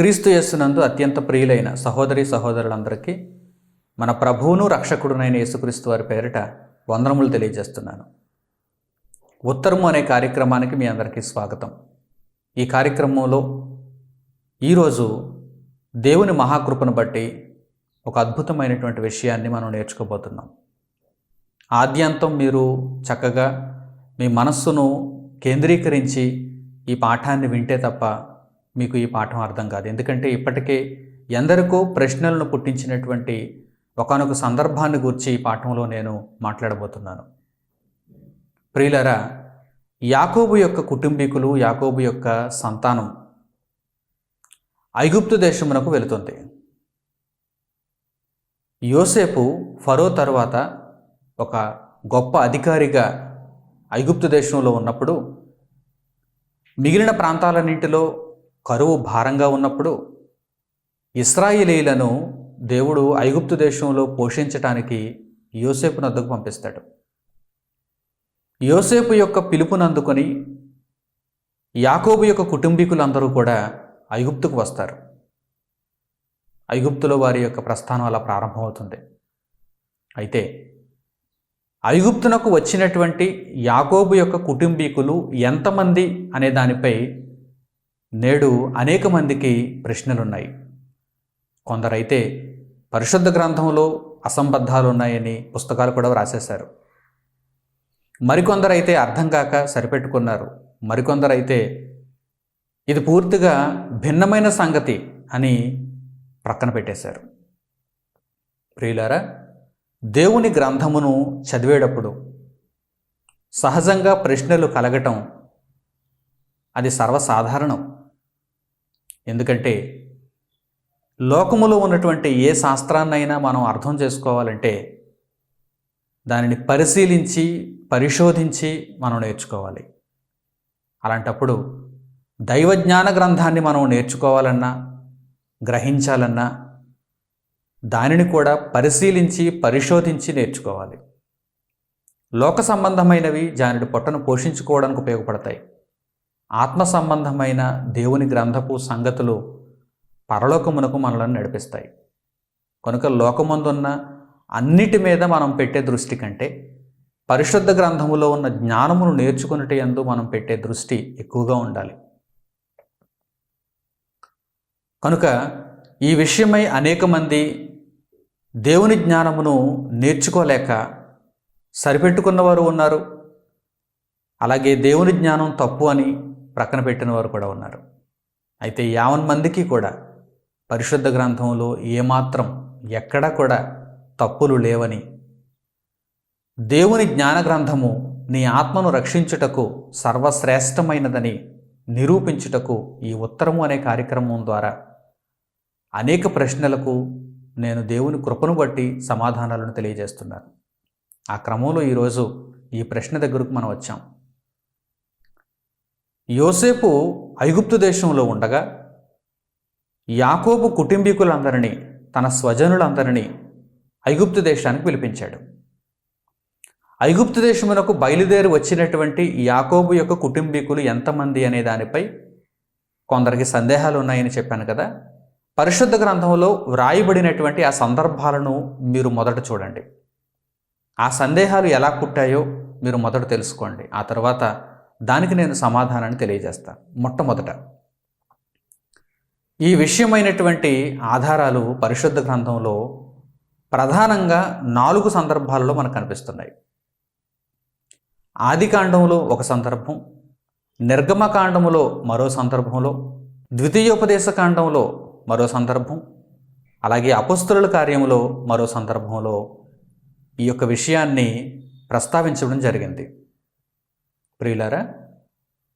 క్రీస్తు యేసునందు అత్యంత ప్రియులైన సహోదరి సహోదరులందరికీ మన ప్రభువును రక్షకుడునైన యేసుక్రీస్తు వారి పేరిట వందనములు తెలియజేస్తున్నాను. ఉత్తరము అనే కార్యక్రమానికి మీ అందరికీ స్వాగతం. ఈ కార్యక్రమంలో ఈరోజు దేవుని మహాకృపను బట్టి ఒక అద్భుతమైనటువంటి విషయాన్ని మనం నేర్చుకోబోతున్నాం. ఆద్యంతం మీరు చక్కగా మీ మనస్సును కేంద్రీకరించి ఈ పాఠాన్ని వింటే తప్ప మీకు ఈ పాఠం అర్థం కాదు. ఎందుకంటే ఇప్పటికే ఎందరికో ప్రశ్నలను పుట్టించినటువంటి ఒకనొక సందర్భాన్ని గురించి ఈ పాఠంలో నేను మాట్లాడబోతున్నాను. ప్రియులరా యాకోబు యొక్క కుటుంబీకులు యాకోబు యొక్క సంతానం ఐగుప్తు దేశమునకు వెళుతుంది. యోసేపు ఫరో తర్వాత ఒక గొప్ప అధికారిగా ఐగుప్తు దేశంలో ఉన్నప్పుడు మిగిలిన ప్రాంతాలన్నింటిలో కరువు భారంగా ఉన్నప్పుడు ఇస్రాయిలీలను దేవుడు ఐగుప్తు దేశంలో పోషించటానికి యోసేపు నద్దకు పంపిస్తాడు. యోసేపు యొక్క పిలుపును అందుకొని యాకోబు యొక్క కుటుంబీకులందరూ కూడా ఐగుప్తుకు వస్తారు. ఐగుప్తులో వారి యొక్క ప్రస్థానం అలా ప్రారంభమవుతుంది. అయితే ఐగుప్తునకు వచ్చినటువంటి యాకోబు యొక్క కుటుంబీకులు ఎంతమంది అనే దానిపై నేడు అనేక మందికి ప్రశ్నలున్నాయి. కొందరైతే పరిశుద్ధ గ్రంథంలో అసంబద్ధాలు ఉన్నాయని పుస్తకాలు కూడా వ్రాసేశారు. మరికొందరైతే అర్థం కాక సరిపెట్టుకున్నారు. మరికొందరైతే ఇది పూర్తిగా భిన్నమైన సంగతి అని ప్రక్కన పెట్టేశారు. ప్రియులారా దేవుని గ్రంథమును చదివేటప్పుడు సహజంగా ప్రశ్నలు కలగటం అది సర్వసాధారణం. ఎందుకంటే లోకములో ఉన్నటువంటి ఏ శాస్త్రాన్నైనా మనం అర్థం చేసుకోవాలంటే దానిని పరిశీలించి పరిశోధించి మనం నేర్చుకోవాలి. అలాంటప్పుడు దైవజ్ఞాన గ్రంథాన్ని మనం నేర్చుకోవాలన్నా గ్రహించాలన్నా దానిని కూడా పరిశీలించి పరిశోధించి నేర్చుకోవాలి. లోక సంబంధమైనవి దానిని పొట్టను పోషించుకోవడానికి ఉపయోగపడతాయి. ఆత్మ సంబంధమైన దేవుని గ్రంథపు సంగతులు పరలోకమునకు మనలను నడిపిస్తాయి. కనుక లోకమందున్న అన్నిటి మీద మనం పెట్టే దృష్టి కంటే పరిశుద్ధ గ్రంథములో ఉన్న జ్ఞానమును నేర్చుకున్నట్టు ఎందు మనం పెట్టే దృష్టి ఎక్కువగా ఉండాలి. కనుక ఈ విషయమై అనేక మంది దేవుని జ్ఞానమును నేర్చుకోలేక సరిపెట్టుకున్నవారు ఉన్నారు. అలాగే దేవుని జ్ఞానం తప్పు అని ప్రక్కన పెట్టిన వారు కూడా ఉన్నారు. అయితే యావన్ మందికి కూడా పరిశుద్ధ గ్రంథంలో ఏమాత్రం ఎక్కడా కూడా తప్పులు లేవని దేవుని జ్ఞాన గ్రంథము నీ ఆత్మను రక్షించుటకు సర్వశ్రేష్టమైనదని నిరూపించుటకు ఈ ఉత్తరము అనే కార్యక్రమం ద్వారా అనేక ప్రశ్నలకు నేను దేవుని కృపను బట్టి సమాధానాలను తెలియజేస్తున్నాను. ఆ క్రమంలో ఈరోజు ఈ ప్రశ్న దగ్గరకు మనం వచ్చాం. యోసేపు ఐగుప్తు దేశంలో ఉండగా యాకోబు కుటుంబీకులందరినీ తన స్వజనులందరినీ ఐగుప్తు దేశానికి పిలిపించాడు. ఐగుప్తు దేశమునకు బయలుదేరి వచ్చినటువంటి యాకోబు యొక్క కుటుంబీకులు ఎంతమంది అనే దానిపై కొందరికి సందేహాలు ఉన్నాయని చెప్పాను కదా. పరిశుద్ధ గ్రంథంలో వ్రాయబడినటువంటి ఆ సందర్భాలను మీరు మొదట చూడండి. ఆ సందేహాలు ఎలా పుట్టాయో మీరు మొదట తెలుసుకోండి. ఆ తర్వాత దానికి నేను సమాధానాన్ని తెలియజేస్తాను మొట్టమొదట ఈ విషయమైనటువంటి ఆధారాలు పరిశుద్ధ గ్రంథంలో ప్రధానంగా నాలుగు సందర్భాలలో మనకు కనిపిస్తున్నాయి. ఆదికాండంలో ఒక సందర్భం నిర్గమకాండములో మరో సందర్భంలో ద్వితీయోపదేశ కాండంలో మరో సందర్భం అలాగే అపస్తుల కార్యంలో మరో సందర్భంలో ఈ యొక్క విషయాన్ని ప్రస్తావించడం జరిగింది. ప్రియులారా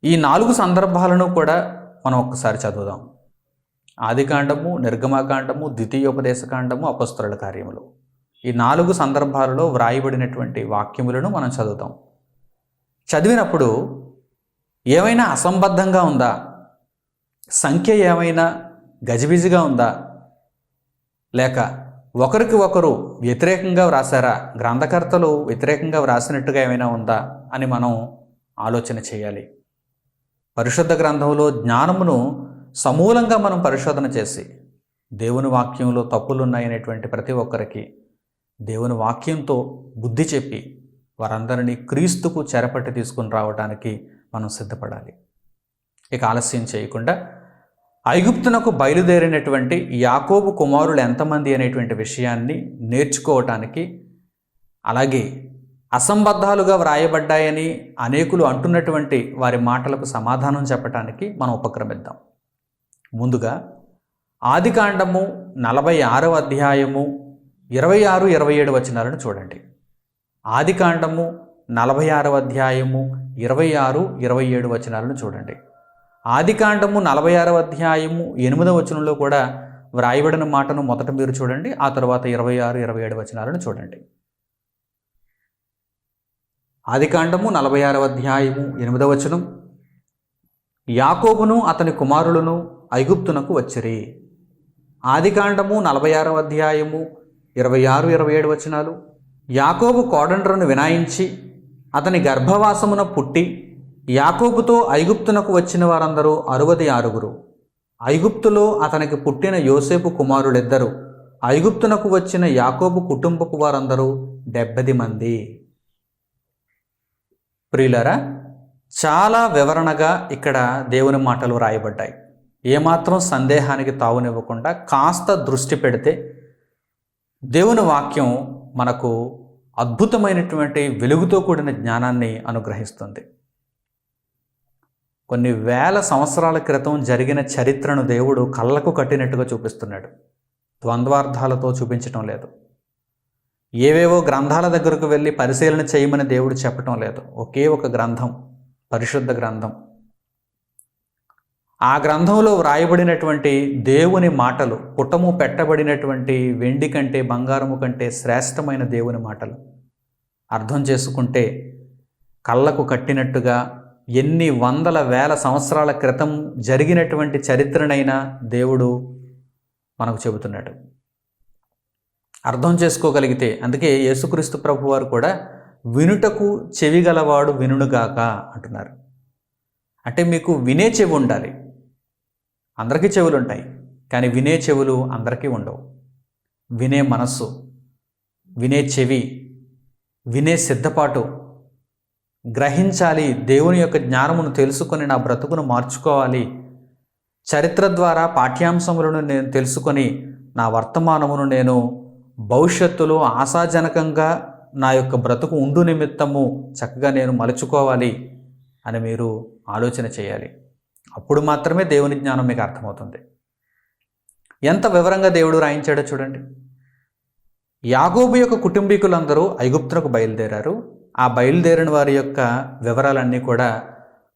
ఈ నాలుగు సందర్భాలను కూడా మనం ఒక్కసారి చదువుదాం. ఆదికాండము నిర్గమకాండము ద్వితీయోపదేశకాండము అపస్తుల కార్యములు. ఈ నాలుగు సందర్భాలలో వ్రాయబడినటువంటి వాక్యములను మనం చదువుతాం. చదివినప్పుడు ఏమైనా అసంబద్ధంగా ఉందా? సంఖ్య ఏమైనా గజిబిజిగా ఉందా? లేక ఒకరికి ఒకరు వ్యతిరేకంగా వ్రాసారా? గ్రంథకర్తలు వ్యతిరేకంగా వ్రాసినట్టుగా ఏమైనా ఉందా? అని మనం ఆలోచన చేయాలి. పరిశుద్ధ గ్రంథంలో జ్ఞానమును సమూలంగా మనం పరిశోధన చేసి దేవుని వాక్యంలో తప్పులున్నాయనేటువంటి ప్రతి ఒక్కరికి దేవుని వాక్యంతో బుద్ధి చెప్పి వారందరినీ క్రీస్తుకు చెరపట్టి తీసుకుని రావడానికి మనం సిద్ధపడాలి. ఇక ఆలస్యం చేయకుండా ఐగుప్తునకు బయలుదేరినటువంటి యాకోబు కుమారులు ఎంతమంది అనేటువంటి విషయాన్ని నేర్చుకోవటానికి అలాగే అసంబద్ధాలుగా వ్రాయబడ్డాయని అనేకులు అంటున్నటువంటి వారి మాటలకు సమాధానం చెప్పటానికి మనం ఉపక్రమిద్దాం. ముందుగా ఆదికాండము నలభై ఆరవ అధ్యాయము ఇరవై ఆరు ఇరవై ఏడు వచనాలను చూడండి. ఆదికాండము నలభై ఆరవ అధ్యాయము ఇరవై ఆరు ఇరవై ఏడు వచనాలను చూడండి. ఆదికాండము నలభై ఆరవ అధ్యాయము ఎనిమిదవ వచనంలో కూడా వ్రాయబడిన మాటను మొదట మీరు చూడండి ఆ తర్వాత ఇరవై ఆరు ఇరవై ఏడు వచనాలను చూడండి. ఆదికాండము నలభై ఆరవ అధ్యాయము ఎనిమిదవ వచనం. యాకోబును అతని కుమారులను ఐగుప్తునకు వచ్చిరి. ఆదికాండము నలభై ఆరవ అధ్యాయము ఇరవై ఆరు ఇరవై ఏడు వచనాలు. యాకోబు కోడండ్రను వినాయించి అతని గర్భవాసమున పుట్టి యాకోబుతో ఐగుప్తునకు వచ్చిన వారందరూ అరవది ఆరుగురు. ఐగుప్తులో అతనికి పుట్టిన యోసేపు కుమారులిద్దరు ఐగుప్తునకు వచ్చిన యాకోబు కుటుంబపు వారందరూ డెబ్బది మంది. ప్రియులరా చాలా వివరణగా ఇక్కడ దేవుని మాటలు రాయబడ్డాయి. ఏమాత్రం సందేహానికి తావునివ్వకుండా కాస్త దృష్టి పెడితే దేవుని వాక్యం మనకు అద్భుతమైనటువంటి వెలుగుతో కూడిన జ్ఞానాన్ని అనుగ్రహిస్తుంది. కొన్ని వేల సంవత్సరాల క్రితం జరిగిన చరిత్రను దేవుడు కళ్ళకు కట్టినట్టుగా చూపిస్తున్నాడు. ద్వంద్వార్థాలతో చూపించటం లేదు. ఏవేవో గ్రంథాల దగ్గరకు వెళ్ళి పరిశీలన చేయమని దేవుడు చెప్పటం లేదు. ఒకే ఒక గ్రంథం పరిశుద్ధ గ్రంథం. ఆ గ్రంథంలో వ్రాయబడినటువంటి దేవుని మాటలు పుటము పెట్టబడినటువంటి వెండి కంటే బంగారము కంటే శ్రేష్టమైన దేవుని మాటలు. అర్థం చేసుకుంటే కళ్ళకు కట్టినట్టుగా ఎన్ని వందల వేల సంవత్సరాల క్రితం జరిగినటువంటి చరిత్రనైనా దేవుడు మనకు చెబుతున్నాడు. అర్థం చేసుకోగలిగితే అందుకే యేసుక్రీస్తు ప్రభు వారు కూడా వినుటకు చెవి గలవాడు వినుడుగాక అంటున్నారు. అంటే మీకు వినే చెవి ఉండాలి. అందరికీ చెవులు ఉంటాయి కానీ వినే చెవులు అందరికీ ఉండవు. వినే మనస్సు వినే చెవి వినే సిద్ధపాటు గ్రహించాలి దేవుని యొక్క జ్ఞానమును తెలుసుకొని నా బ్రతుకును మార్చుకోవాలి చరిత్ర ద్వారా పాఠ్యాంశములను నేను తెలుసుకొని నా వర్తమానమును నేను భవిష్యత్తులో ఆశాజనకంగా నా యొక్క బ్రతుకు ఉండు నిమిత్తము చక్కగా నేను మలుచుకోవాలి అని మీరు ఆలోచన చేయాలి. అప్పుడు మాత్రమే దేవుని జ్ఞానం మీకు అర్థమవుతుంది. ఎంత వివరంగా దేవుడు రాయించాడో చూడండి. యాగోబు యొక్క కుటుంబీకులందరూ ఐగుప్తులకు బయలుదేరారు. ఆ బయలుదేరిన వారి యొక్క వివరాలన్నీ కూడా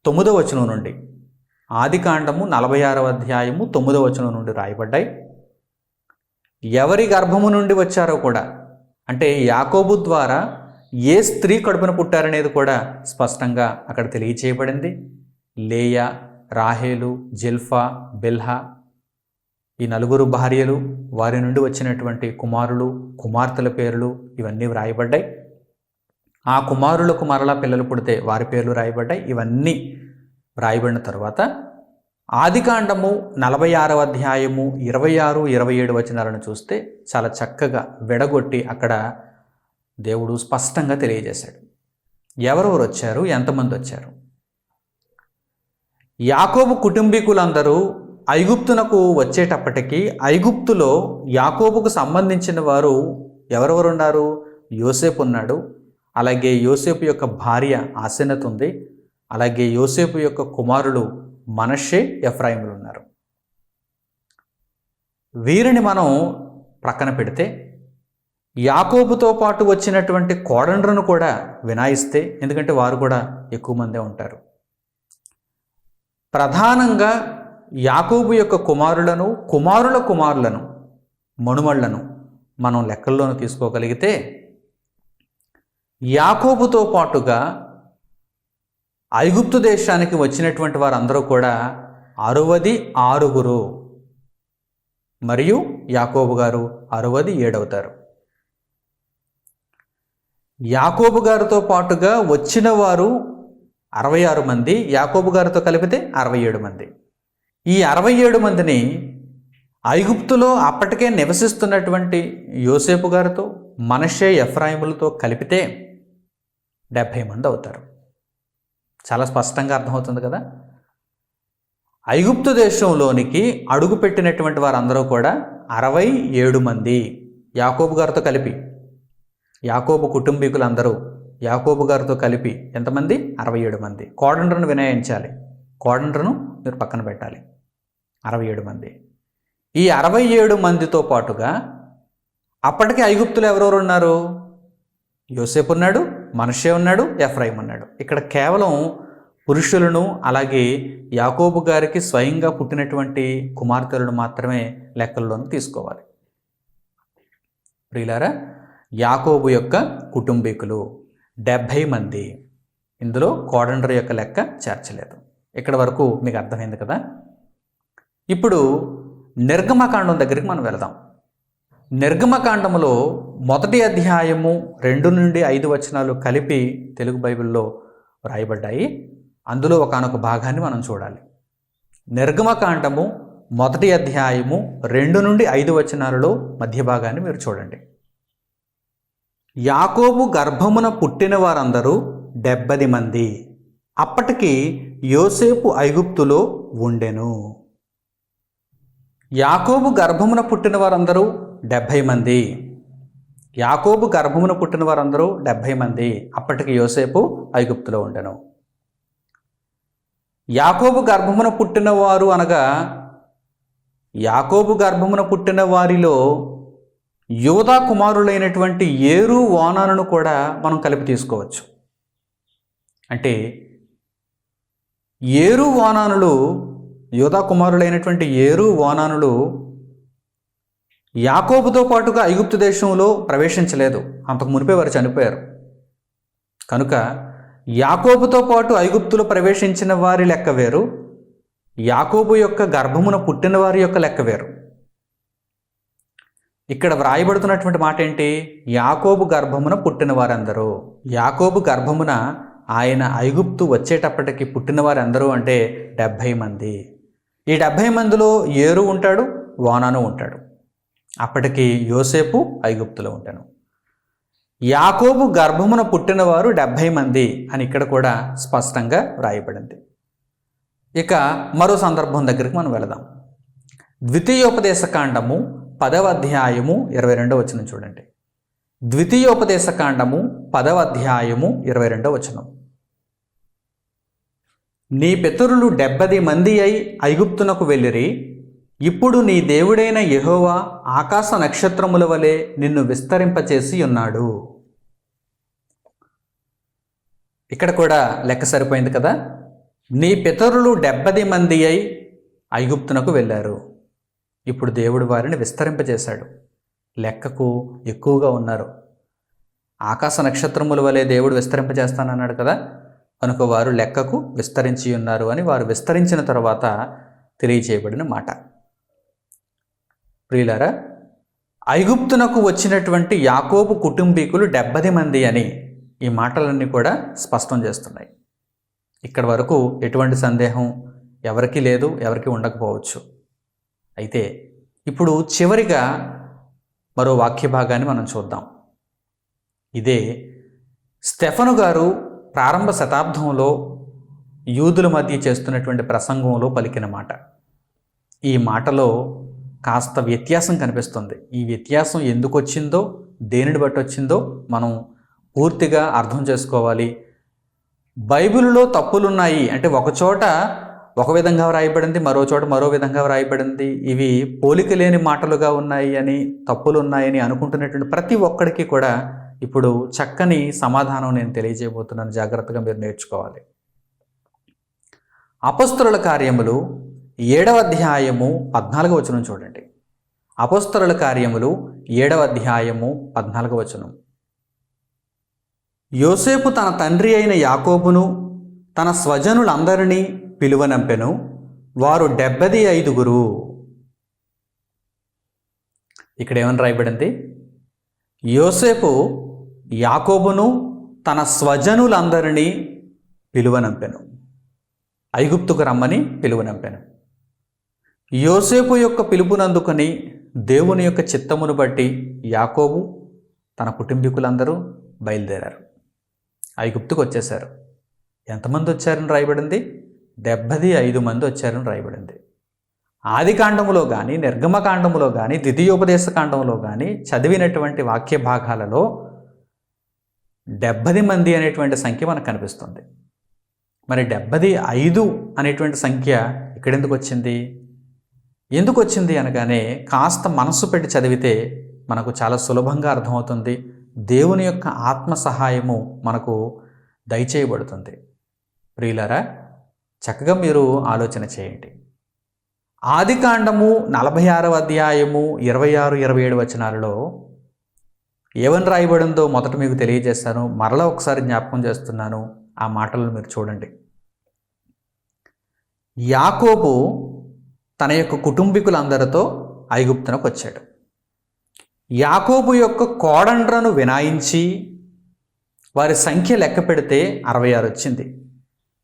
తొమ్మిదో వచనం నుండి. ఆదికాండము నలభై ఆరవ అధ్యాయము తొమ్మిదో వచనం నుండి రాయబడ్డాయి. ఎవరి గర్భము నుండి వచ్చారో కూడా అంటే యాకోబు ద్వారా ఏ స్త్రీ కడుపున పుట్టారనేది కూడా స్పష్టంగా అక్కడ తెలియచేయబడింది. లేయా రాహేలు జిల్ఫా బిల్హా ఈ నలుగురు భార్యలు వారి నుండి వచ్చినటువంటి కుమారులు కుమార్తెల పేర్లు ఇవన్నీ వ్రాయబడ్డాయి. ఆ కుమారులకు మరలా పిల్లలు పుడితే వారి పేర్లు రాయబడ్డాయి. ఇవన్నీ వ్రాయబడిన తర్వాత ఆదికాండము నలభై ఆరవ అధ్యాయము ఇరవై ఆరు ఇరవై ఏడు వచనాలను చూస్తే చాలా చక్కగా విడగొట్టి అక్కడ దేవుడు స్పష్టంగా తెలియజేశాడు. ఎవరెవరు వచ్చారు? ఎంతమంది వచ్చారు? యాకోబు కుటుంబీకులందరూ ఐగుప్తునకు వచ్చేటప్పటికి ఐగుప్తులో యాకోబుకు సంబంధించిన వారు ఎవరెవరు ఉన్నారు? యోసేపు ఉన్నాడు. అలాగే యోసేపు యొక్క భార్య ఆసెనత్ ఉంది. అలాగే యోసేపు యొక్క కుమారుడు మనషే ఎఫ్రాయిములు ఉన్నారు. వీరిని మనం ప్రక్కన పెడితే యాకోబుతో పాటు వచ్చినటువంటి కోడండ్రను కూడా వినాయిస్తే ఎందుకంటే వారు కూడా ఎక్కువ మందే ఉంటారు. ప్రధానంగా యాకోబు యొక్క కుమారులను కుమారుల కుమారులను మనుమళ్ళను మనం లెక్కల్లోనూ తీసుకోగలిగితే యాకోబుతో పాటుగా ఐగుప్తు దేశానికి వచ్చినటువంటి వారందరూ కూడా అరవది ఆరుగురు మరియు యాకోబు గారు అరవది ఏడవుతారు. యాకోబు గారితో పాటుగా వచ్చిన వారు అరవై ఆరు మంది యాకోబు గారితో కలిపితే అరవై ఏడు మంది. ఈ అరవై ఏడు మందిని ఐగుప్తులో అప్పటికే నివసిస్తున్నటువంటి యోసేపు గారితో మనషే ఎఫ్రాయిములతో కలిపితే డెబ్భై మంది అవుతారు. చాలా స్పష్టంగా అర్థమవుతుంది కదా? ఐగుప్తు దేశంలోనికి అడుగుపెట్టినటువంటి వారందరూ కూడా అరవై ఏడు మంది యాకోబు గారితో కలిపి యాకోబు కుటుంబీకులందరూ యాకోబు గారితో కలిపి ఎంతమంది? అరవై ఏడు మంది. కోడండ్రను వినయించాలి. కోడండ్రను మీరు పక్కన పెట్టాలి. అరవై ఏడు మంది. ఈ అరవై ఏడు మందితో పాటుగా అప్పటికే ఐగుప్తులు ఎవరెవరు ఉన్నారు? యోసేపు ఉన్నాడు మనషే ఉన్నాడు ఎఫ్రాయిం ఉన్నాడు. ఇక్కడ కేవలం పురుషులను అలాగే యాకోబు గారికి స్వయంగా పుట్టినటువంటి కుమార్తెలను మాత్రమే లెక్కల్లోని తీసుకోవాలి. ప్రియులారా యాకోబు యొక్క కుటుంబీకులు డెబ్భై మంది. ఇందులో కోడండ్ర యొక్క లెక్క చేర్చలేదు. ఇక్కడ వరకు మీకు అర్థమైంది కదా? ఇప్పుడు నిర్గమకాండం దగ్గరికి మనం వెళదాం. నిర్గమకాండములో మొదటి అధ్యాయము రెండు నుండి ఐదు వచనాలు కలిపి తెలుగు బైబిల్లో వ్రాయబడ్డాయి. అందులో ఒకనొక భాగాన్ని మనం చూడాలి. నిర్గమకాండము మొదటి అధ్యాయము రెండు నుండి ఐదు వచనాలలో మధ్య భాగాన్ని మీరు చూడండి. యాకోబు గర్భమున పుట్టిన వారందరూ డెబ్బది మంది. అప్పటికి యోసేపు ఐగుప్తులో ఉండెను. యాకోబు గర్భమున పుట్టిన వారందరూ డెబ్భై మంది. యాకోబు గర్భమున పుట్టిన వారందరూ డెబ్భై మంది. అప్పటికి యోసేపు ఐగుప్తులో ఉండెను. యాకోబు గర్భమున పుట్టిన వారు అనగా యాకోబు గర్భమున పుట్టిన వారిలో యోధా కుమారులైనటువంటి ఏరు వానాలను కూడా మనం కలిపి తీసుకోవచ్చు. అంటే ఏరు వానానులు యోధా కుమారులైనటువంటి ఏరు ఓనానులు యాకోబుతో పాటుగా ఐగుప్తు దేశంలో ప్రవేశించలేదు. అంతకు మునిపే వారు చనిపోయారు. కనుక యాకోబుతో పాటు ఐగుప్తులో ప్రవేశించిన వారి లెక్క వేరు. యాకోబు యొక్క గర్భమున పుట్టిన వారి యొక్క లెక్క వేరు. ఇక్కడ వ్రాయబడుతున్నటువంటి మాట ఏంటి? యాకోబు గర్భమున పుట్టిన వారందరూ. యాకోబు గర్భమున ఆయన ఐగుప్తు వచ్చేటప్పటికి పుట్టిన వారందరూ అంటే డెబ్భై మంది. ఈ డెబ్భై మందిలో ఏరు ఉంటాడు వానాను ఉంటాడు. అప్పటికి యోసేపు ఐగుప్తులో ఉంటాను యాకోబు గర్భమున పుట్టినవారు డెబ్భై మంది అని ఇక్కడ కూడా స్పష్టంగా వ్రాయబడింది. ఇక మరో సందర్భం దగ్గరికి మనం వెళదాం. ద్వితీయోపదేశ కాండము పదవ అధ్యాయము ఇరవై రెండో వచనం చూడండి. ద్వితీయోపదేశ కాండము పదవ అధ్యాయము ఇరవై రెండో వచనం. నీ పితరులు డెబ్బది మంది అయి ఐగుప్తునకు వెళ్ళిరి. ఇప్పుడు నీ దేవుడైన యహోవా ఆకాశ నక్షత్రముల వలె నిన్ను విస్తరింపచేసి ఉన్నాడు. ఇక్కడ కూడా లెక్క సరిపోయింది కదా? నీ పితరులు డెబ్బది మంది అయి ఐగుప్తునకు వెళ్ళారు. ఇప్పుడు దేవుడు వారిని విస్తరింపజేశాడు లెక్కకు ఎక్కువగా ఉన్నారు. ఆకాశ నక్షత్రముల వలె దేవుడు విస్తరింపజేస్తానన్నాడు కదా? కనుక వారు లెక్కకు విస్తరించి ఉన్నారు అని వారు విస్తరించిన తర్వాత తెలియచేయబడిన మాట. ప్రియులారా ఐగుప్తునకు వచ్చినటువంటి యాకోబు కుటుంబీకులు డెబ్బది మంది అని ఈ మాటలన్నీ కూడా స్పష్టం చేస్తున్నాయి. ఇక్కడ వరకు ఎటువంటి సందేహం ఎవరికీ లేదు ఎవరికి ఉండకపోవచ్చు. అయితే ఇప్పుడు చివరిగా మరో వాక్య భాగాన్ని మనం చూద్దాం. ఇదే స్టెఫను గారు ప్రారంభ శతాబ్దంలో యూదుల మధ్య చేస్తున్నటువంటి ప్రసంగంలో పలికిన మాట. ఈ మాటలో కాస్త వ్యత్యాసం కనిపిస్తుంది. ఈ వ్యత్యాసం ఎందుకు వచ్చిందో దేనిని బట్టి వచ్చిందో మనం పూర్తిగా అర్థం చేసుకోవాలి. బైబిల్లో తప్పులున్నాయి. అంటే ఒకచోట ఒక విధంగా వ్రాయబడింది మరో చోట మరో విధంగా వ్రాయబడింది. ఇవి పోలిక లేని మాటలుగా ఉన్నాయి అని తప్పులు ఉన్నాయని అనుకుంటున్నటువంటి ప్రతి ఒక్కడికి కూడా ఇప్పుడు చక్కని సమాధానం నేను తెలియజేయబోతున్నాను. జాగ్రత్తగా మీరు నేర్చుకోవాలి. అపస్తుల కార్యములు ఏడవ అధ్యాయము పద్నాలుగు వచనం చూడండి. అపస్తుల కార్యములు ఏడవ అధ్యాయము పద్నాలుగు వచనం. యోసేపు తన తండ్రి అయిన యాకోబును తన స్వజనులందరినీ పిలువనంపెను వారు డెబ్బది ఐదుగురు. ఇక్కడ ఏమని రాయబడింది? యోసేపు యాకోబును తన స్వజనులందరినీ పిలువనంపెను. ఐగుప్తుకు రమ్మని పిలువనంపెను. యోసేపు యొక్క పిలుపునందుకుని దేవుని యొక్క చిత్తమును బట్టి యాకోబు తన కుటుంబీకులందరూ బయలుదేరారు. ఐగుప్తుకు వచ్చేశారు. ఎంతమంది వచ్చారని రాయబడింది? డెబ్బది ఐదు మంది వచ్చారని రాయబడింది. ఆది కాండములో కానీ నిర్గమకాండములో కానీ ద్వితీయోపదేశ కాండంలో కానీ చదివినటువంటి వాక్య భాగాలలో డెబ్బది మంది అనేటువంటి సంఖ్య మనకు కనిపిస్తుంది. మరి డెబ్బది ఐదు అనేటువంటి సంఖ్య ఇక్కడెందుకు వచ్చింది? ఎందుకు వచ్చింది అనగానే కాస్త మనసు పెట్టి చదివితే మనకు చాలా సులభంగా అర్థమవుతుంది. దేవుని యొక్క ఆత్మ సహాయము మనకు దయచేయబడుతుంది. ప్రియులరా చక్కగా మీరు ఆలోచన చేయండి. ఆది కాండము నలభై ఆరవ అధ్యాయము ఇరవై ఆరు ఇరవై ఏడు వచనాలలో ఏమని రాయబడిందో మొదట మీకు తెలియజేస్తాను. మరలా ఒకసారి జ్ఞాపకం చేస్తున్నాను. ఆ మాటలను మీరు చూడండి. యాకోబు తన యొక్క కుటుంబీకులందరితో ఐగుప్తునకు వచ్చాడు. యాకోబు యొక్క కోడండ్రను వినాయించి వారి సంఖ్య లెక్క పెడితే అరవై ఆరు వచ్చింది.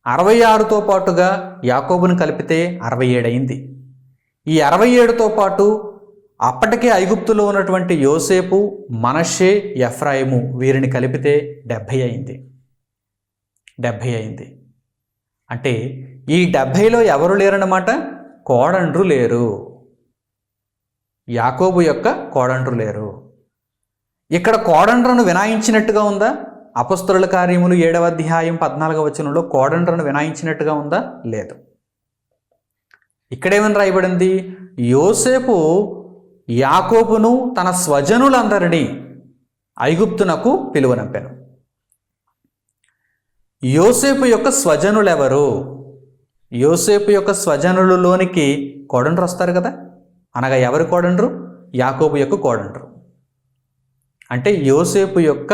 అరవై ఆరుతో పాటుగా యాకోబును కలిపితే అరవై ఏడు అయింది. ఈ అరవై ఏడుతో పాటు అప్పటికే ఐగుప్తులో ఉన్నటువంటి యోసేపు మనషే ఎఫ్రాయిము వీరిని కలిపితే డెబ్భై అయింది. డెబ్భై అయింది. అంటే ఈ డెబ్భైలో ఎవరు లేరన్నమాట? కోడండ్రు లేరు. యాకోబు యొక్క కోడండ్రు లేరు. ఇక్కడ కోడండ్రను వినాయించినట్టుగా ఉందా? అపస్తుల కార్యములు ఏడవ అధ్యాయం పద్నాలుగవ వచనంలో కోడండ్రను వినాయించినట్టుగా ఉందా? లేదు. ఇక్కడేమని రాయబడింది? యోసేపు యాకోబును తన స్వజనులందరినీ ఐగుప్తునకు పిలువనంపాను. యోసేపు యొక్క స్వజనులెవరు? యోసేపు యొక్క స్వజనులలోనికి కోడండ్రు వస్తారు కదా? అనగా ఎవరు కోడండ్రు? యాకోబు యొక్క కోడండ్రు. అంటే యోసేపు యొక్క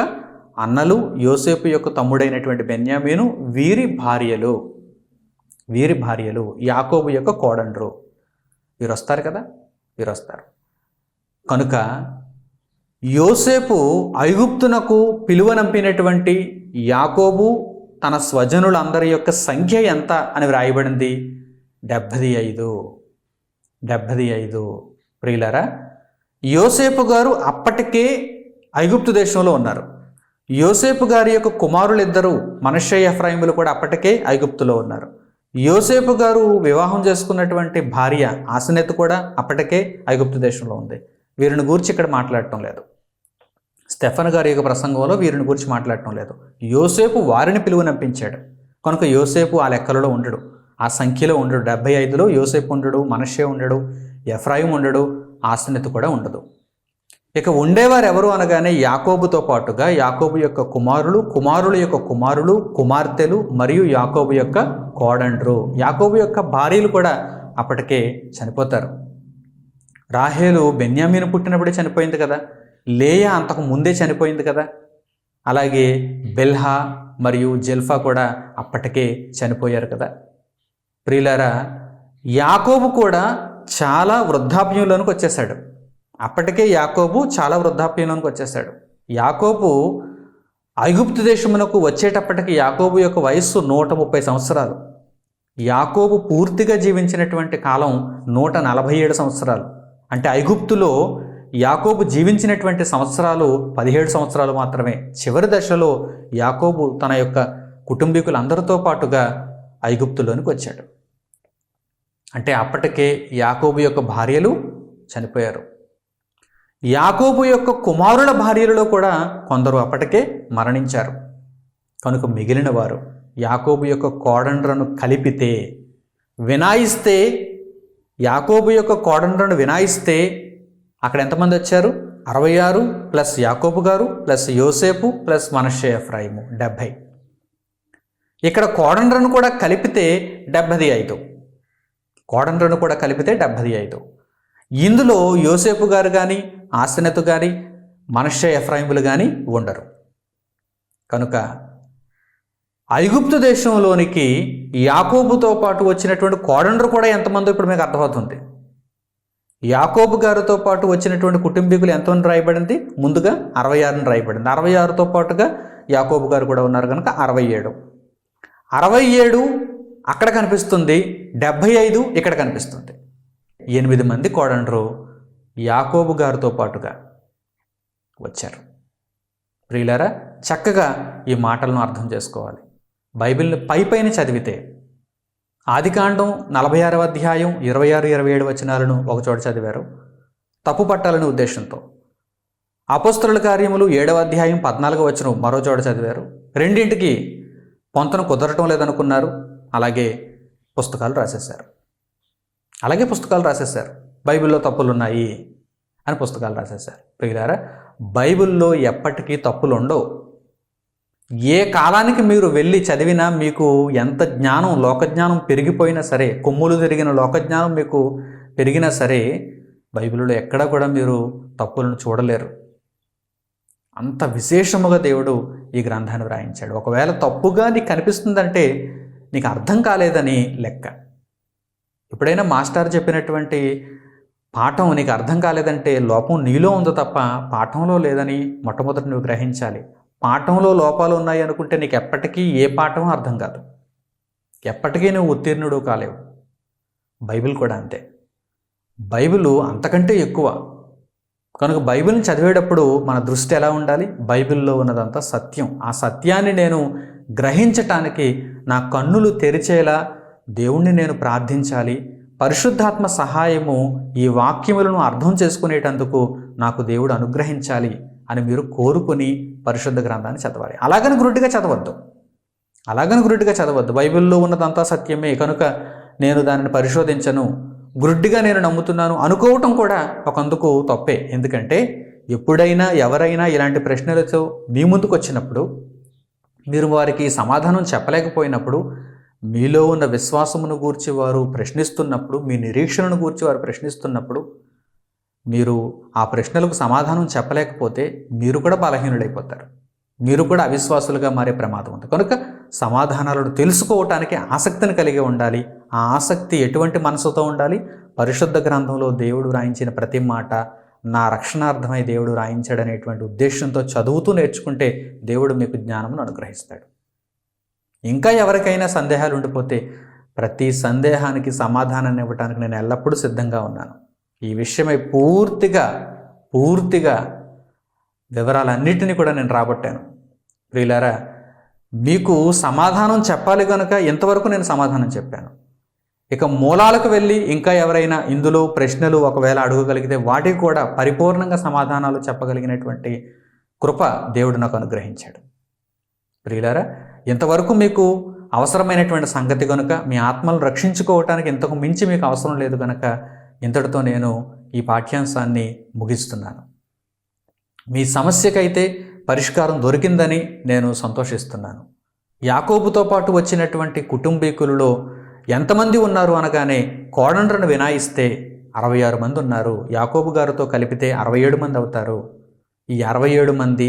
అన్నలు యోసేపు యొక్క తమ్ముడైనటువంటి బెన్యామీను వీరి భార్యలు. వీరి భార్యలు యాకోబు యొక్క కోడండ్రు. వీరు వస్తారు కదా? వీరు వస్తారు కనుక యోసేపు ఐగుప్తునకు పిలువనంపినటువంటి యాకోబు తన స్వజనులందరి యొక్క సంఖ్య ఎంత అని వ్రాయబడింది? డెబ్బది ఐదు. డెబ్బది ఐదు. ప్రియులరా యోసేపు గారు అప్పటికే ఐగుప్తు దేశంలో ఉన్నారు. యోసేపు గారి యొక్క కుమారులు ఇద్దరు మనషయ్య ఎఫ్రాయిములు కూడా అప్పటికే ఐగుప్తులో ఉన్నారు. యోసేపు గారు వివాహం చేసుకున్నటువంటి భార్య ఆసనెత్ కూడా అప్పటికే ఐగుప్తు దేశంలో ఉంది. వీరిని గురించి ఇక్కడ మాట్లాడటం లేదు. స్టెఫన్ గారి యొక్క ప్రసంగంలో వీరిని గురించి మాట్లాడటం లేదు. యోసేపు వారిని పిలువనంపించాడు కనుక యోసేపు ఆ లెక్కలలో ఉండడు. ఆ సంఖ్యలో ఉండడు. డెబ్బై ఐదులో యోసేపు ఉండడు మనషే ఉండడు ఎఫ్రాయిం ఉండడు ఆసనెత్ కూడా ఉండదు. ఇక ఉండేవారు ఎవరు అనగానే యాకోబుతో పాటుగా యాకోబు యొక్క కుమారులు కుమారుల యొక్క కుమారులు కుమార్తెలు మరియు యాకోబు యొక్క కోడండ్రు. యాకోబు యొక్క భార్యలు కూడా అప్పటికే చనిపోతారు. రాహేలు బెన్యామీను పుట్టినప్పుడే చనిపోయింది కదా. లేయా అంతకు ముందే చనిపోయింది కదా. అలాగే బెల్హా మరియు జెల్ఫా కూడా అప్పటికే చనిపోయారు కదా. ప్రియులారా యాకోబు కూడా చాలా వృద్ధాప్యంలోనికి వచ్చేసాడు అప్పటికే యాకోబు చాలా వృద్ధాప్యంలోనికి వచ్చేసాడు యాకోబు ఐగుప్తు దేశమునకు వచ్చేటప్పటికి యాకోబు యొక్క వయస్సు నూట ముప్పై సంవత్సరాలు. యాకోబు పూర్తిగా జీవించినటువంటి కాలం నూట నలభై ఏడు సంవత్సరాలు. అంటే ఐగుప్తులో యాకోబు జీవించినటువంటి సంవత్సరాలు పదిహేడు సంవత్సరాలు మాత్రమే. చివరి దశలో యాకోబు తన యొక్క కుటుంబీకులందరితో పాటుగా ఐగుప్తులోనికి వచ్చాడు. అంటే అప్పటికే యాకోబు యొక్క భార్యలు చనిపోయారు. యాకోబు యొక్క కుమారుల భార్యలలో కూడా కొందరు అప్పటికే మరణించారు. కనుక మిగిలిన వారు యాకోబు యొక్క కోడండ్రను కలిపితే వినాయిస్తే యాకోబు యొక్క కోడండ్రను వినాయిస్తే అక్కడ ఎంతమంది వచ్చారు? అరవై ఆరు ప్లస్ యాకోబు గారు ప్లస్ యోసేపు ప్లస్ మనషే ఎఫ్రాయిము. డెబ్భై. ఇక్కడ కోడండ్రను కూడా కలిపితే డెబ్బది ఐదు. కోడండ్రను కూడా కలిపితే డెబ్బది ఐదు. ఇందులో యోసేపు గారు కానీ ఆసనతు కానీ మనషే ఎఫ్రాయిములు కానీ ఉండరు. కనుక ఐగుప్తు దేశంలోనికి యాకోబుతో పాటు వచ్చినటువంటి కోడండ్రు కూడా ఎంతమందో ఇప్పుడు మీకు అర్థమవుతుంది. యాకోబు గారితో పాటు వచ్చినటువంటి కుటుంబీకులు ఎంతమంది రాయబడింది? ముందుగా అరవై ఆరుని రాయబడింది. అరవై ఆరుతో పాటుగా యాకోబు గారు కూడా ఉన్నారు కనుక అరవై ఏడు అరవై ఏడు అక్కడ కనిపిస్తుంది డెబ్భై ఐదు ఇక్కడ కనిపిస్తుంది. ఎనిమిది మంది కోడండ్రు యాకోబు గారితో పాటుగా వచ్చారు. ప్రియులారా చక్కగా ఈ మాటలను అర్థం చేసుకోవాలి. బైబిల్ని పై పైన చదివితే ఆదికాండం నలభై ఆరవ అధ్యాయం ఇరవై ఆరు ఇరవై ఏడు వచనాలను ఒకచోట చదివారు. తప్పు పట్టాలనే ఉద్దేశంతో. అపస్తుల కార్యములు ఏడవ అధ్యాయం పద్నాలుగో వచనం మరో చోట చదివారు. రెండింటికి పొంతను కుదరటం లేదనుకున్నారు. అలాగే పుస్తకాలు రాసేశారు. అలాగే పుస్తకాలు రాసేశారు. బైబిల్లో తప్పులు ఉన్నాయి అని పుస్తకాలు రాసేశారు. ప్రియులారా బైబిల్లో ఎప్పటికీ తప్పులు ఉండవు ఏ కాలానికి మీరు వెళ్ళి చదివినా మీకు ఎంత జ్ఞానం లోకజ్ఞానం పెరిగిపోయినా సరే కొమ్ములు తిరిగిన లోకజ్ఞానం మీకు పెరిగినా సరే బైబిల్లో ఎక్కడ కూడా మీరు తప్పులను చూడలేరు. అంత విశేషముగా దేవుడు ఈ గ్రంథాన్ని వ్రాయించాడు. ఒకవేళ తప్పుగా నీకు కనిపిస్తుందంటే నీకు అర్థం కాలేదని లెక్క. ఎప్పుడైనా మాస్టర్ చెప్పినటువంటి పాఠం నీకు అర్థం కాలేదంటే లోపం నీలో ఉందో తప్ప పాఠంలో లేదని మొట్టమొదటి నువ్వు గ్రహించాలి. పాఠంలో లోపాలు ఉన్నాయి అనుకుంటే నీకు ఎప్పటికీ ఏ పాఠం అర్థం కాదు. ఎప్పటికీ నువ్వు ఉత్తీర్ణుడు కాలేవు. బైబిల్ కూడా అంతే. బైబిల్ అంతకంటే ఎక్కువ. కనుక బైబిల్ని చదివేటప్పుడు మన దృష్టి ఎలా ఉండాలి? బైబిల్లో ఉన్నదంతా సత్యం. ఆ సత్యాన్ని నేను గ్రహించటానికి నా కన్నులు తెరిచేలా దేవుణ్ణి నేను ప్రార్థించాలి. పరిశుద్ధాత్మ సహాయము ఈ వాక్యములను అర్థం చేసుకునేటందుకు నాకు దేవుడు అనుగ్రహించాలి అని మీరు కోరుకొని పరిశుద్ధ గ్రంథాన్ని చదవాలి. అలాగని గురుడిగా చదవద్దు. అలాగని గురుడిగా చదవద్దు. బైబిల్లో ఉన్నదంతా సత్యమే. కనుక నేను దానిని పరిశోధించను. గురుడ్డిగా నేను నమ్ముతున్నాను అనుకోవటం కూడా ఒకందుకు తప్పే. ఎందుకంటే ఎప్పుడైనా ఎవరైనా ఇలాంటి ప్రశ్నలతో మీ ముందుకు వచ్చినప్పుడు మీరు వారికి సమాధానం చెప్పలేకపోయినప్పుడు మీలో ఉన్న విశ్వాసమును గూర్చి వారు ప్రశ్నిస్తున్నప్పుడు మీ నిరీక్షణను గూర్చి వారు ప్రశ్నిస్తున్నప్పుడు మీరు ఆ ప్రశ్నలకు సమాధానం చెప్పలేకపోతే మీరు కూడా బలహీనుడైపోతారు. మీరు కూడా అవిశ్వాసులుగా మారే ప్రమాదం ఉంది. కనుక సమాధానాలను తెలుసుకోవటానికి ఆసక్తిని కలిగి ఉండాలి. ఆ ఆసక్తి ఎటువంటి మనసుతో ఉండాలి? పరిశుద్ధ గ్రంథంలో దేవుడు రాయించిన ప్రతి మాట నా రక్షణార్థమై దేవుడు రాయించాడనేటువంటి ఉద్దేశంతో చదువుతూ నేర్చుకుంటే దేవుడు మీకు జ్ఞానమును అనుగ్రహిస్తాడు. ఇంకా ఎవరికైనా సందేహాలు ఉండిపోతే ప్రతి సందేహానికి సమాధానాన్ని ఇవ్వడానికి నేను ఎల్లప్పుడూ సిద్ధంగా ఉన్నాను. ఈ విషయమై పూర్తిగా పూర్తిగా వివరాలన్నింటినీ కూడా నేను రాబట్టాను. ప్రియులారా మీకు సమాధానం చెప్పాలి కనుక ఇంతవరకు నేను సమాధానం చెప్పాను. ఇక మూలాలకు వెళ్ళి ఇంకా ఎవరైనా ఇందులో ప్రశ్నలు ఒకవేళ అడగగలిగితే వాటికి కూడా పరిపూర్ణంగా సమాధానాలు చెప్పగలిగినటువంటి కృప దేవుడు నాకు అనుగ్రహించాడు. ప్రియులారా ఇంతవరకు మీకు అవసరమైనటువంటి సంగతి కనుక మీ ఆత్మలను రక్షించుకోవటానికి ఇంతకు మించి మీకు అవసరం లేదు కనుక ఇంతటితో నేను ఈ పాఠ్యాంశాన్ని ముగిస్తున్నాను. మీ సమస్యకైతే పరిష్కారం దొరికిందని నేను సంతోషిస్తున్నాను. యాకోబుతో పాటు వచ్చినటువంటి కుటుంబీకులలో ఎంతమంది ఉన్నారు అనగానే కోడండ్రను వినాయిస్తే అరవై ఆరు మంది ఉన్నారు. యాకోబు గారితో కలిపితే అరవై ఏడు మంది అవుతారు. ఈ అరవై ఏడు మంది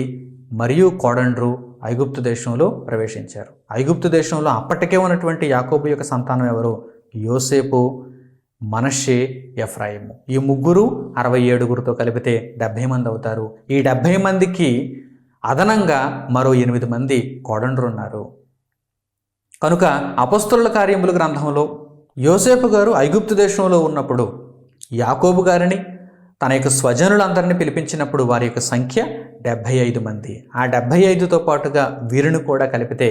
మరియు కోడండ్రు ఐగుప్తు దేశంలో ప్రవేశించారు. ఐగుప్తు దేశంలో అప్పటికే ఉన్నటువంటి యాకోబు యొక్క సంతానం ఎవరు? యోసేపు మనషే ఎఫ్రాయిము. ఈ ముగ్గురు అరవై ఏడుగురితో కలిపితే డెబ్భై మంది అవుతారు. ఈ డెబ్భై మందికి అదనంగా మరో ఎనిమిది మంది కోడండ్రు ఉన్నారు కనుక అపస్తుల కార్యముల గ్రంథంలో యోసేపు గారు ఐగుప్తు దేశంలో ఉన్నప్పుడు యాకోబు గారిని తన యొక్క స్వజనులందరినీ పిలిపించినప్పుడు వారి యొక్క సంఖ్య డెబ్భై ఐదు మంది. ఆ డెబ్భై ఐదుతో పాటుగా వీరిని కూడా కలిపితే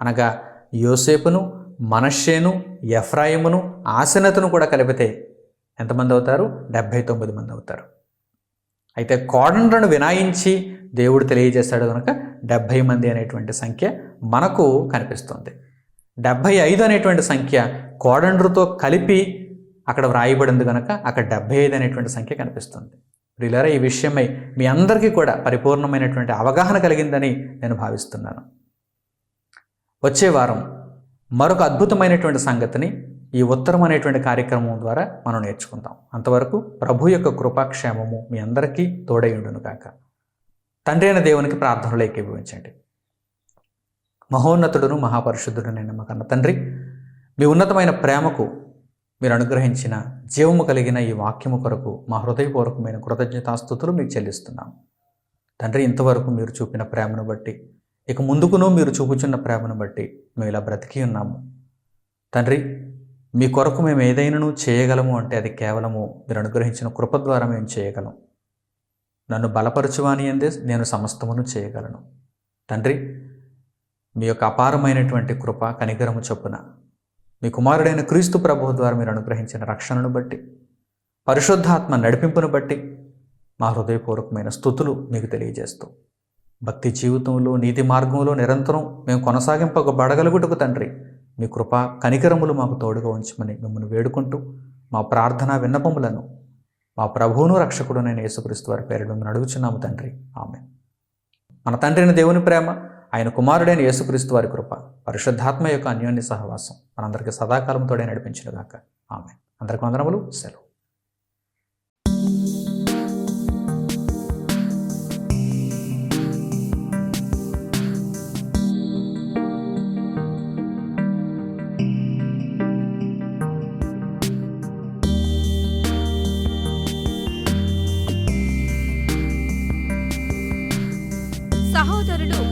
అనగా యోసేపును మనషేను ఎఫ్రాయిమును ఆసనతను కూడా కలిపితే ఎంతమంది అవుతారు? డెబ్భై తొమ్మిది మంది అవుతారు. అయితే కోడండ్రను వినాయించి దేవుడు తెలియజేశాడు కనుక డెబ్భై మంది అనేటువంటి సంఖ్య మనకు కనిపిస్తుంది. డెబ్భై ఐదు అనేటువంటి సంఖ్య కోడండ్రుతో కలిపి అక్కడ వ్రాయబడింది కనుక అక్కడ డెబ్భై ఐదు అనేటువంటి సంఖ్య కనిపిస్తుంది. ప్రియులరా ఈ విషయమై మీ అందరికీ కూడా పరిపూర్ణమైనటువంటి అవగాహన కలిగిందని నేను భావిస్తున్నాను. వచ్చే వారం మరొక అద్భుతమైనటువంటి సంగతిని ఈ ఉత్తరం అనేటువంటి కార్యక్రమం ద్వారా మనం నేర్చుకుందాం అంతవరకు ప్రభు యొక్క కృపాక్షేమము మీ అందరికీ తోడైండును కాక తండ్రి అయిన దేవునికి ప్రార్థనలు ఏకీభవించండి. మహోన్నతుడును మహాపరిశుద్ధుడు నేను మా కన్న తండ్రి మీ ఉన్నతమైన ప్రేమకు మీరు అనుగ్రహించిన జీవము కలిగిన ఈ వాక్యము కొరకు మా హృదయపూర్వకమైన కృతజ్ఞతాస్థుతులు మీకు చెల్లిస్తున్నాం. తండ్రి ఇంతవరకు మీరు చూపిన ప్రేమను బట్టి ఇక ముందుకును మీరు చూపుచున్న ప్రేమను బట్టి మేము ఇలా బ్రతికి ఉన్నాము. తండ్రి మీ కొరకు మేము ఏదైనాను చేయగలము అంటే అది కేవలము మీరు అనుగ్రహించిన కృప ద్వారా మేము చేయగలం. నన్ను బలపరచువాని అందే నేను సమస్తమును చేయగలను. తండ్రి మీ యొక్క అపారమైనటువంటి కృప కనికరము చొప్పున మీ కుమారుడైన క్రీస్తు ప్రభువు ద్వారా మీరు అనుగ్రహించిన రక్షణను బట్టి పరిశుద్ధాత్మ నడిపింపును బట్టి మా హృదయపూర్వకమైన స్థుతులు మీకు తెలియజేస్తూ భక్తి జీవితంలో నీతి మార్గంలో నిరంతరం మేము కొనసాగింపబడగలుగుటకు తండ్రి మీ కృప కనికరములు మాకు తోడుగా ఉంచమని మిమ్మల్ని వేడుకుంటూ మా ప్రార్థనా విన్నపములను మా ప్రభువును రక్షకుడునైన యేసుక్రీస్తు వారి పేరు మిమ్మల్ని అడుగుచున్నాము తండ్రి. ఆమె మన తండ్రిని దేవుని ప్రేమ ఆయన కుమారుడైన యేసుక్రీస్తు వారి కృప పరిశుద్ధాత్మ యొక్క అన్యోన్య సహవాసం మనందరికీ సదాకాలంతోడే నడిపించినగాక. ఆమె అందరికి వందనములు సెలవు.